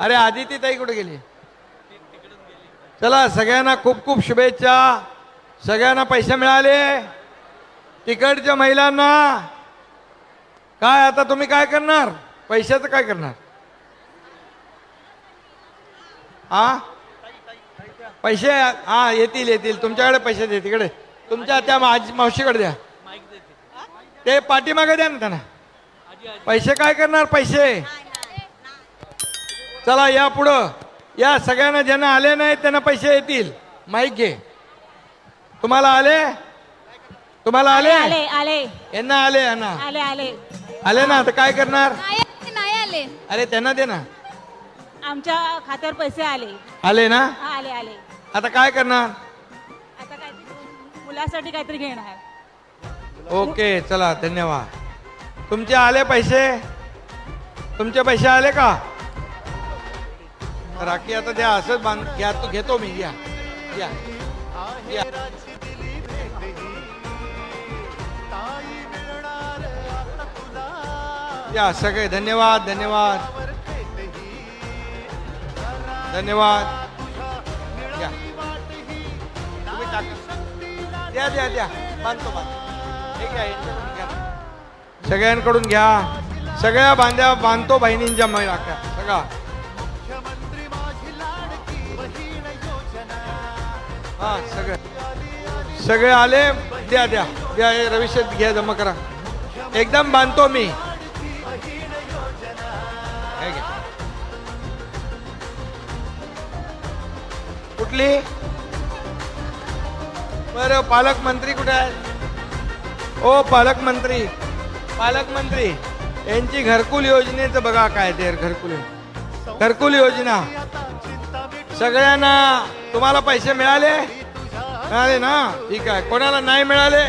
अरे आदिती ताई कुठे गेली? चला सगळ्यांना खूप खूप शुभेच्छा. सगळ्यांना पैसे मिळाले. तिकडच्या महिलांना. काय आता तुम्ही काय करणार? पैशाचं काय करणार? हा पैसे हा येतील येतील. तुमच्याकडे पैसे दे तिकडे. तुमच्या त्या मावशीकडे द्या. ते पाठीमागे द्या ना त्यांना. पैसे काय करणार? पैसे. चला या पुढं. या सगळ्यांना ज्यांना आले नाहीत त्यांना पैसे येतील. माईक घे. तुम्हाला आले? तुम्हाला आले? आले आले यांना आले यांना. आले आले. आले ना आता काय करणार? नाही नाही आले. अरे त्यांना दे ना. आमच्या खात्यावर पैसे आले. आले ना? हा, आले आले. आता काय करणार? आता काहीतरी मुलासाठी काहीतरी घेणार. ओके चला धन्यवाद. तुमचे आले पैसे? तुमचे पैसे आले का? राखी आता द्या असंच बांध घ्या तू घेतो मी घ्या या. या. या सगळे धन्यवाद धन्यवाद. धन्यवाद. या. तुम्ही टाका. द्या द्या द्या. बांधतो बांधतो. हे घ्या सगळ्यांकडून घ्या. सगळ्या बांध्या बांधतो बहिणींच्या मै सगळा. हा सगळे. सगळे आले द्या द्या. द्या हे रविशेत घ्या जमा करा. एकदम बांधतो मी. कुठली? बरं पालकमंत्री कुठे आहेत ओ पालकमंत्री. पालकमंत्री यांची घरकुल योजनेचं बघा काय ते घरकुल. घरकुल योजना. सगळ्यांना तुम्हाला पैसे मिळाले? मिळाले ना? ठीक आहे. कोणाला नाही मिळाले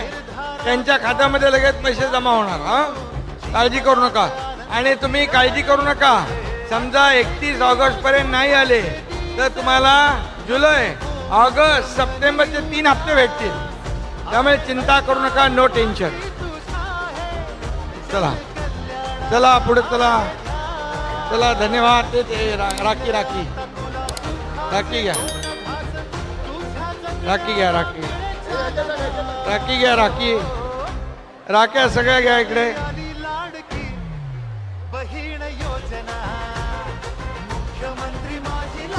त्यांच्या खात्यामध्ये लगेच पैसे जमा होणार हा? काळजी करू नका. आणि तुम्ही काळजी करू नका. समजा एकतीस ऑगस्ट पर्यंत नाही आले तर तुम्हाला जुलै ऑगस्ट सप्टेंबरचे तीन हप्ते भेटतील. त्यामुळे चिंता करू नका नो टेन्शन चला. चला पुढे चला. चला धन्यवाद. ते ते रा- राखी राखी. राखी घ्या. राखी घ्या राखी. राखी घ्या राखी. राख्या सगळ्या घ्या इकडे.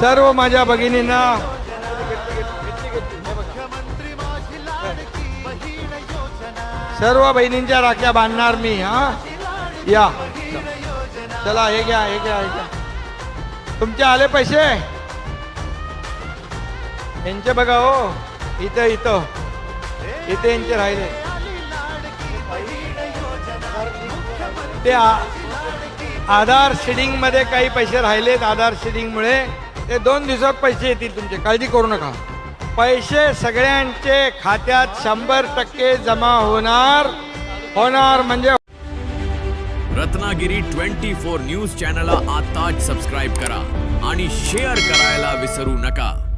सर्व माझ्या भगिनींना. सर्व बहिणींच्या राख्या बांधणार मी हा? या. चला हे घ्या हे घ्या हे घ्या. तुमचे आले पैसे? यांचे बघा हो. इथं इथं. इथे यांचे राहिले. ते आ- आधार शेडिंगमध्ये काही पैसे राहिलेत आधार शेडिंगमुळे. ते दोन दिवसात पैसे येतील तुमचे. काळजी करू नका. पैसे सगळ्यांचे खात्यात शंभर टक्के जमा होणार होणार म्हणजे रत्नागिरी ट्वेंटी फोर न्यूज चॅनलला आताच सबस्क्राईब करा आणि शेअर करायला विसरू नका.